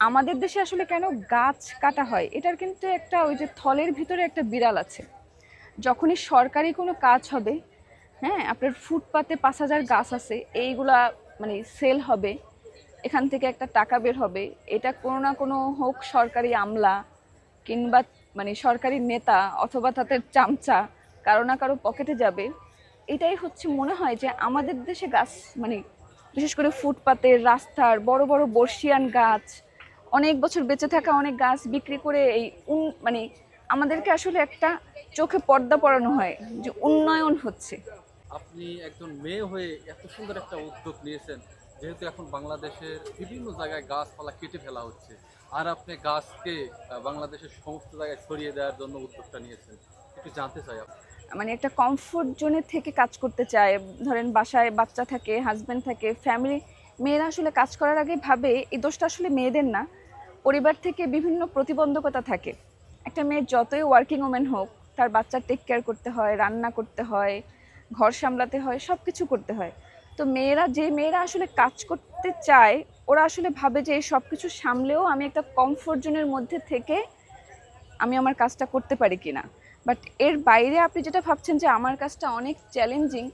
আমাদের দেশে আসলে কেন গাছ কাটা হয়? এটার কিন্তু একটা ওই যে থলের ভিতরে একটা বিড়াল আছে। যখনই সরকারি কোনো কাজ হবে হ্যাঁ আপনার ফুটপাতে পাঁচ হাজার গাছ আছে, এইগুলা মানে সেল হবে, এখান থেকে একটা টাকা বের হবে, এটা কোনো না কোনো হোক সরকারি আমলা কিংবা মানে সরকারি নেতা অথবা তাদের চামচা কারও না কারও পকেটে যাবে। এটাই হচ্ছে মনে হয় যে আমাদের দেশে গাছ মানে বিশেষ করে ফুটপাতের রাস্তার বড় বড় বর্ষিয়ান গাছ অনেক বছর বেঁচে থাকা অনেক গাছ বিক্রি করে এই উন- মানে আমাদেরকে আসলে একটা চোখে পর্দা পরানো হয় যে উন্নয়ন হচ্ছে। আপনি একজন মেয়ে হয়ে এত সুন্দর একটা উদ্যোগ নিয়েছেন যেহেতু এখন বাংলাদেশের বিভিন্ন জায়গায় গাছপালা কেটে ফেলা হচ্ছে আর আপনি গাছকে বাংলাদেশের সমস্ত জায়গায় ছড়িয়ে দেওয়ার জন্য উদ্যোগটা নিয়েছেন একটু জানতে চাই আপনি মানে একটা কমফোর্ট জোনের থেকে কাজ করতে চায় ধরেন বাসায় বাচ্চা থাকে হাজব্যান্ড থাকে ফ্যামিলি মেয়েরা আসলে কাজ করার আগে ভাবে এই দোষটা আসলে মেয়েদের না। পরিবার থেকে বিভিন্ন প্রতিবন্ধকতা থাকে। একটা মেয়ে যতই ওয়ার্কিং ওমেন হোক, তার বাচ্চার টেক কেয়ার করতে হয়, রান্না করতে হয়, ঘর সামলাতে হয় সব কিছু করতে হয়। তো মেয়েরা, যে মেয়েরা আসলে কাজ করতে চায়, ওরা আসলে ভাবে যে এই সব কিছু সামলেও আমি একটা কমফোর্ট জোনের মধ্যে থেকে আমি আমার কাজটা করতে পারি কিনা। বাট এর বাইরে আপনি যেটা ভাবছেন যে আমার কাজটা অনেক চ্যালেঞ্জিং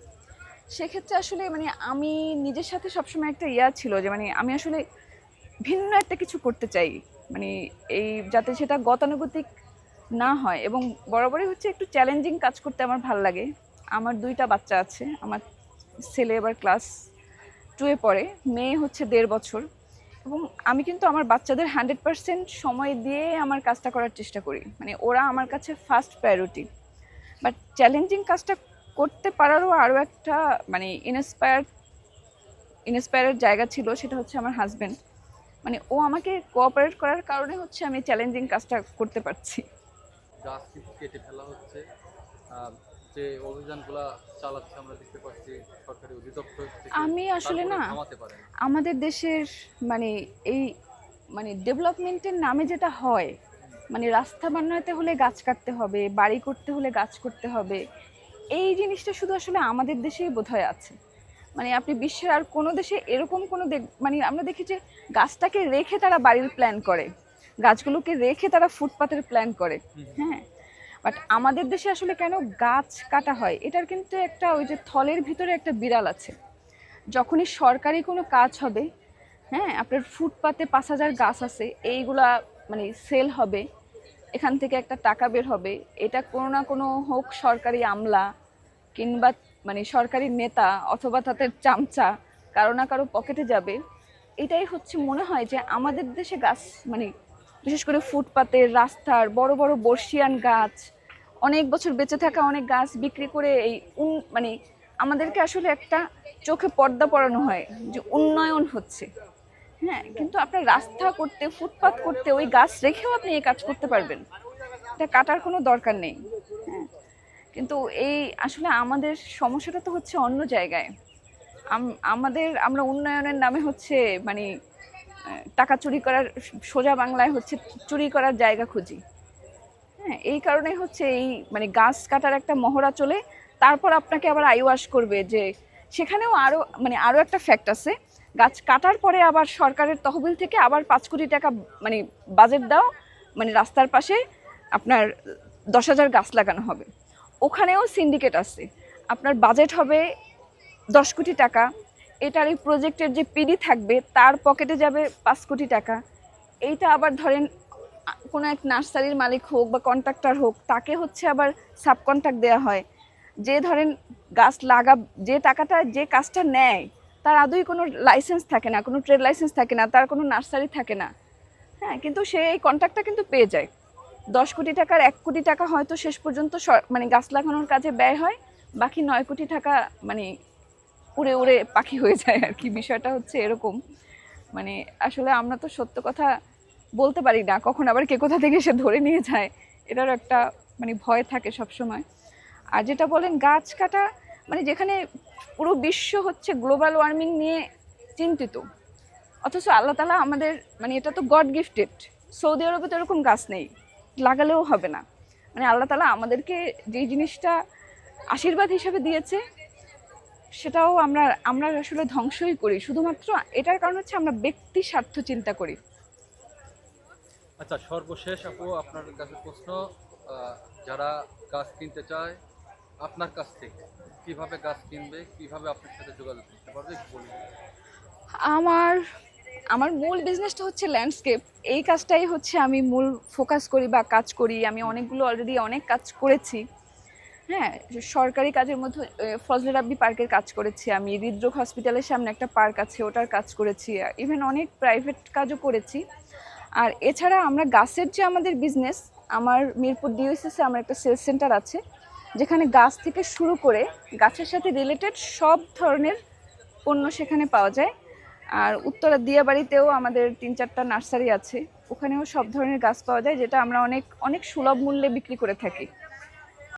সেক্ষেত্রে আসলে মানে আমি নিজের সাথে সবসময় একটা ইয়া ছিল যে মানে আমি আসলে ভিন্ন একটা কিছু করতে চাই। মানে এই যাতে সেটা গতানুগতিক না হয় এবং বরাবরই হচ্ছে একটু চ্যালেঞ্জিং কাজ করতে আমার ভালো লাগে। আমার দুইটা বাচ্চা আছে, আমার ছেলে এবার ক্লাস টুয়ে পড়ে, মেয়ে হচ্ছে দেড় বছর। এবং আমি কিন্তু আমার বাচ্চাদের হান্ড্রেড পার্সেন্ট সময় দিয়ে আমার কাজটা করার চেষ্টা করি। মানে ওরা আমার কাছে ফার্স্ট প্রায়োরিটি বাট চ্যালেঞ্জিং কাজটা করতে পারারও আরও একটা মানে ইনস্পায়ার ইনস্পায়ারের জায়গা ছিল, সেটা হচ্ছে আমার হাজব্যান্ড মানে ও আমাকে কোঅপারেট করার কারণে হচ্ছে আমি চ্যালেঞ্জিং কাজটা করতে পারছি। গাছ কেটে ফেলা হচ্ছে। যে অভিযানগুলা চালাচ্ছে আমরা দেখতে পাচ্ছি সরকারি অধিদপ্তর আমি আসলে না না। আমাদের দেশের মানে এই মানে ডেভেলপমেন্টের নামে যেটা হয় মানে রাস্তা বানাতে হলে গাছ কাটতে হবে বাড়ি করতে হলে গাছ করতে হবে এই জিনিসটা শুধু আসলে আমাদের দেশেই বোধহয় আছে। মানে আপনি বিশ্বের আর কোনো দেশে এরকম কোনো মানে আমরা দেখি যে গাছটাকে রেখে তারা বাড়ির প্ল্যান করে। গাছগুলোকে রেখে তারা ফুটপাতের প্ল্যান করে। হ্যাঁ? বাট আমাদের দেশে আসলে কেন গাছ কাটা হয়? এটার কিন্তু একটা ওই যে থলের ভিতরে একটা বিড়াল আছে। যখনই সরকারি কোনো কাজ হবে হ্যাঁ আপনার ফুটপাতে পাঁচ হাজার গাছ আছে, এইগুলা মানে সেল হবে, এখান থেকে একটা টাকা বের হবে, এটা কোনো না কোনো হোক সরকারি আমলা কিংবা মানে সরকারি নেতা অথবা তাদের চামচা কারও না কারও পকেটে যাবে, এটাই হচ্ছে মনে হয় যে আমাদের দেশে গাছ মানে বিশেষ করে ফুটপাতের রাস্তার বড় বড় বর্ষিয়ান গাছ, অনেক বছর বেঁচে থাকা অনেক গাছ বিক্রি করে এই উন মানে আমাদেরকে আসলে একটা চোখে পর্দা পরানো হয় যে উন্নয়ন হচ্ছে। হ্যাঁ কিন্তু আপনার রাস্তা করতে, ফুটপাত করতে ওই গাছ রেখেও আপনি এই কাজ করতে পারবেন। এটা কাটার কোনো দরকার নেই। কিন্তু এই আসলে আমাদের সমস্যাটা তো হচ্ছে অন্য জায়গায়। আমাদের, আমরা উন্নয়নের নামে হচ্ছে মানে টাকা চুরি করার, সোজা বাংলায় হচ্ছে চুরি করার জায়গা খুঁজি। হ্যাঁ এই কারণে হচ্ছে এই মানে গাছ কাটার একটা মহড়া চলে। তারপর আপনাকে আবার আইওয়াশ করবে যে, সেখানেও আরও মানে আরও একটা ফ্যাক্ট আছে। গাছ কাটার পরে আবার সরকারের তহবিল থেকে আবার পাঁচ কোটি টাকা মানে বাজেট দাও। মানে রাস্তার পাশে আপনার দশ হাজার গাছ লাগানো হবে। ওখানেও সিন্ডিকেট আছে। আপনার বাজেট হবে দশ কোটি টাকা। এটার এই প্রজেক্টের যে পিডি থাকবে, তার পকেটে যাবে পাঁচ কোটি টাকা। এইটা আবার ধরেন, কোনো এক নার্সারির মালিক হোক বা কন্ট্রাক্টর হোক, তাকে হচ্ছে আবার সাব কন্ট্রাক্ট দেওয়া হয়। যে ধরেন গাছ লাগা, যে টাকাটা যে কাজটা নেয়, তার আদৌ কোনো লাইসেন্স থাকে না, কোনো ট্রেড লাইসেন্স থাকে না, তার কোনো নার্সারি থাকে না। হ্যাঁ কিন্তু সে এই কন্ট্রাক্টটা কিন্তু পেয়ে যায়। দশ কোটি টাকার এক কোটি টাকা হয়তো শেষ পর্যন্ত মানে গাছ লাগানোর কাজে ব্যয় হয়, বাকি নয় কোটি টাকা মানে উড়ে উড়ে পাখি হয়ে যায় আর কি। বিষয়টা হচ্ছে এরকম। মানে আসলে আমরা তো সত্য কথা বলতে পারি না, কখন আবার কে কোথা থেকে সে ধরে নিয়ে যায়, এটারও একটা মানে ভয় থাকে সব সময় আর যেটা বলেন, গাছ কাটা মানে যেখানে পুরো বিশ্ব হচ্ছে গ্লোবাল ওয়ার্মিং নিয়ে চিন্তিত, অথচ আল্লাহ তালা আমাদের মানে এটা তো গড গিফটেড সৌদি আরবে তো এরকম গাছ নেই। লাগালেও হবে না। মানে আল্লাহ তালা আমাদেরকে যেই জিনিসটা আশীর্বাদ হিসেবে দিয়েছে সেটাও আমরা আমরা আসলে ধ্বংসই করি। শুধুমাত্র এটার কারণ হচ্ছে আমরা ব্যক্তি স্বার্থ চিন্তা করি। আচ্ছা সর্বশেষ আপু আপনার কাছে প্রশ্ন যারা গাছ কিনতে চায় আপনার কাছ থেকে কীভাবে গাছ কিনবে কীভাবে আপনার সাথে যোগাযোগ করতে পারবে আমার আমার মূল বিজনেসটা হচ্ছে ল্যান্ডস্কেপ এই কাজটাই হচ্ছে আমি মূল ফোকাস করি বা কাজ করি। আমি অনেকগুলো অলরেডি অনেক কাজ করেছি। হ্যাঁ সরকারি কাজের মধ্যে ফজলে রাব্বি পার্কের কাজ করেছি আমি। হৃদরোগ হসপিটালের সামনে একটা পার্ক আছে, ওটার কাজ করেছি। ইভেন অনেক প্রাইভেট কাজও করেছি। আর এছাড়া আমরা গাছের যে আমাদের বিজনেস আমার মিরপুর ডিওসিসে আমার একটা সেলস সেন্টার আছে, যেখানে গাছ থেকে শুরু করে গাছের সাথে রিলেটেড সব ধরনের পণ্য সেখানে পাওয়া যায়। আর উত্তরা দিয়াবাড়িতেও আমাদের তিন চারটা নার্সারি আছে। ওখানেও সব ধরনের গাছ পাওয়া যায়, যেটা আমরা অনেক অনেক সুলভ মূল্যে বিক্রি করে থাকি।